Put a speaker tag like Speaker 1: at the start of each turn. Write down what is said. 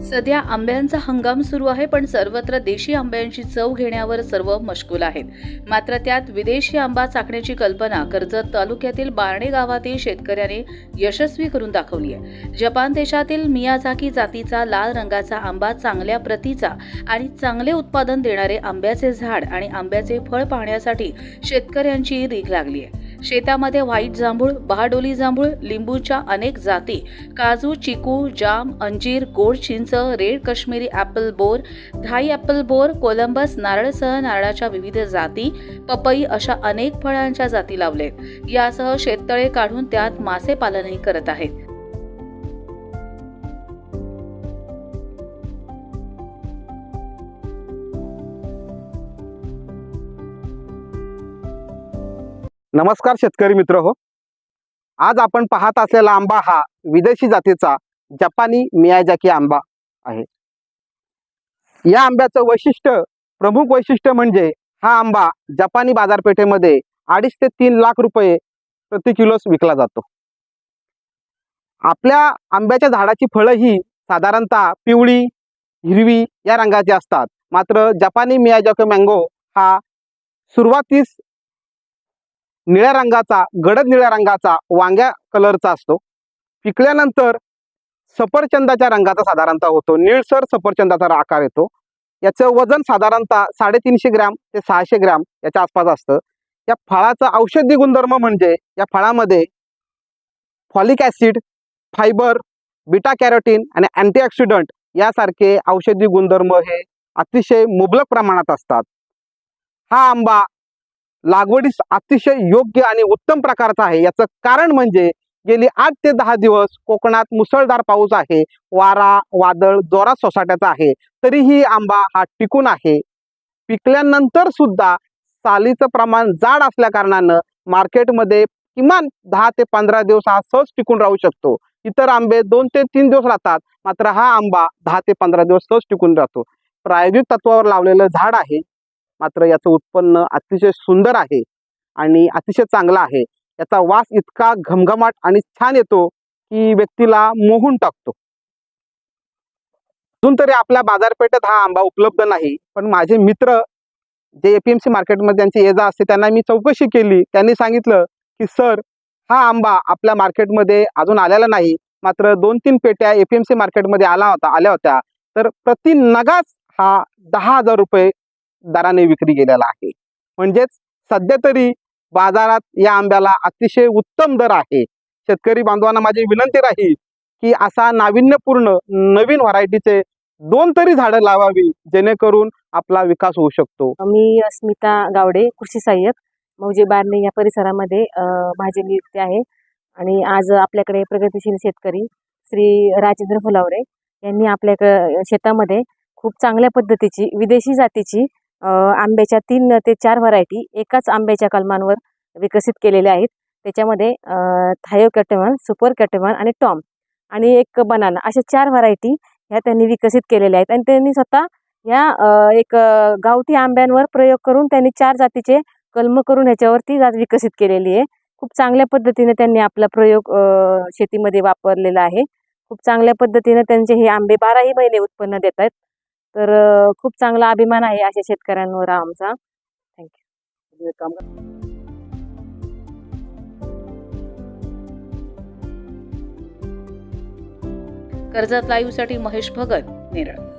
Speaker 1: सध्या आंब्यांचा हंगाम सुरू आहे पण सर्वत्र देशी आंब्यांची चव घेण्यावर सर्व मशगूल आहेत. मात्र त्यात विदेशी आंबा चाकण्याची कल्पना कर्जत तालुक्यातील बारणे गावातील शेतकऱ्याने यशस्वी करून दाखवली आहे. जपान देशातील मियाझाकी जातीचा लाल रंगाचा आंबा चांगल्या प्रतीचा आणि चांगले उत्पादन देणारे आंब्याचे झाड आणि आंब्याचे फळ पाहण्यासाठी शेतकऱ्यांची रीघ लागली आहे. शेतामध्ये व्हाईट जांभूळ बहाडोली जांभूळ लिंबूच्या अनेक जाती. काजू चिकू जाम अंजीर गोड चिंच रेड काश्मीरी ॲपल बोर धाई ॲपल बोर कोलंबस नारळसह नारळाच्या विविध जाती. पपई अशा अनेक फळांच्या जाती लावले यासह शेततळे काढून त्यात मासे पालनही करत आहेत.
Speaker 2: नमस्कार शेतकरी मित्र हो. आज आपण पाहत असलेला आंबा हा विदेशी जातीचा जपानी मियाजाकी आंबा आहे. या आंब्याचं वैशिष्ट्य प्रमुख वैशिष्ट्य म्हणजे हा आंबा जपानी बाजारपेठेमध्ये अडीच ते तीन लाख रुपये प्रति किलोस विकला जातो. आपल्या आंब्याच्या झाडाची फळं ही साधारणतः पिवळी हिरवी या रंगाची असतात. मात्र जपानी मियाजाकी मँगो हा सुरुवातीस निळ्या रंगाचा गडद निळ्या रंगाचा वांग्या कलरचा असतो. पिकल्यानंतर सफरचंदाच्या रंगाचा साधारणतः होतो. निळसर सफरचंदाचा आकार येतो. याचं वजन साधारणतः साडेतीनशे ग्रॅम ते सहाशे ग्रॅम याच्या आसपास असतं. या फळाचा औषधी गुणधर्म म्हणजे या फळामध्ये folic acid fibre beta carotene आणि अँटीऑक्सिडंट यासारखे औषधी गुणधर्म हे अतिशय मुबलक प्रमाणात असतात. हा आंबा लागवडीस अतिशय योग्य आणि उत्तम प्रकारचा आहे. याचं कारण म्हणजे गेली आठ ते दहा दिवस कोकणात मुसळधार पाऊस आहे. वारा वादळ जोरात सोसाट्याचा आहे. तरीही आंबा हा टिकून आहे. पिकल्यानंतर सुद्धा सालीचं प्रमाण जाड असल्या कारणानं मार्केटमध्ये किमान दहा ते पंधरा दिवस हा सहज टिकून राहू शकतो. इतर आंबे दोन ते तीन दिवस राहतात मात्र हा आंबा दहा ते पंधरा दिवस सहज टिकून राहतो. प्रायोगिक तत्वावर लावलेलं झाड आहे. मात्र याचं उत्पन्न अतिशय सुंदर आहे आणि अतिशय चांगला आहे. याचा वास इतका घमघमाट आणि छान येतो की व्यक्तीला मोहून टाकतो. अजून तरी आपल्या बाजारपेठेत हा आंबा उपलब्ध नाही पण माझे मित्र जे एपीएमसी मार्केटमध्ये त्यांची ये जा असते त्यांना मी चौकशी केली. त्यांनी सांगितलं की सर हा आंबा आपल्या मार्केटमध्ये अजून आलेला नाही. मात्र दोन तीन पेट्या एपीएमसी मार्केटमध्ये आला होता आल्या होत्या. तर प्रति नगाच हा दहा हजार रुपये दराने विक्री केलेला आहे. म्हणजेच सध्या तरी बाजारात या आंब्याला अतिशय उत्तम दर आहे. शेतकरी बांधवांना माझी विनंती राहील की असा नाविन्यपूर्ण नवीन व्हरायटीचे दोन तरी झाडं लावावी जेणेकरून आपला विकास होऊ शकतो.
Speaker 3: मी अस्मिता गावडे कृषी सहाय्यक मौजे बारणे या परिसरामध्ये माझे माझी नियुक्ती आहे. आणि आज आपल्याकडे प्रगतिशील शेतकरी श्री राजेंद्र फुलावरे यांनी आपल्या शेतामध्ये खूप चांगल्या पद्धतीची विदेशी जातीची आंब्याच्या तीन ते चार व्हरायटी एकाच आंब्याच्या कलमांवर विकसित केलेल्या आहेत. त्याच्यामध्ये थायो कॅटेमॉन सुपर कॅटेमॉन आणि टॉम आणि एक बनाना अशा चार व्हरायटी ह्या त्यांनी विकसित केलेल्या आहेत. आणि त्यांनी स्वतः ह्या एक गावठी आंब्यांवर प्रयोग करून त्यांनी चार जातीचे कलम करून ह्याच्यावरती जात विकसित केलेली आहे. खूप चांगल्या पद्धतीने त्यांनी आपला प्रयोग शेतीमध्ये वापरलेला आहे. खूप चांगल्या पद्धतीने त्यांचे हे आंबे बाराही महिने उत्पन्न देत आहेत. तर खूप चांगला अभिमान आहे अशा शेतकऱ्यांवर आमचा.
Speaker 1: थँक्यू कर्जत लाईव्हसाठी महेश भगत नेरळ.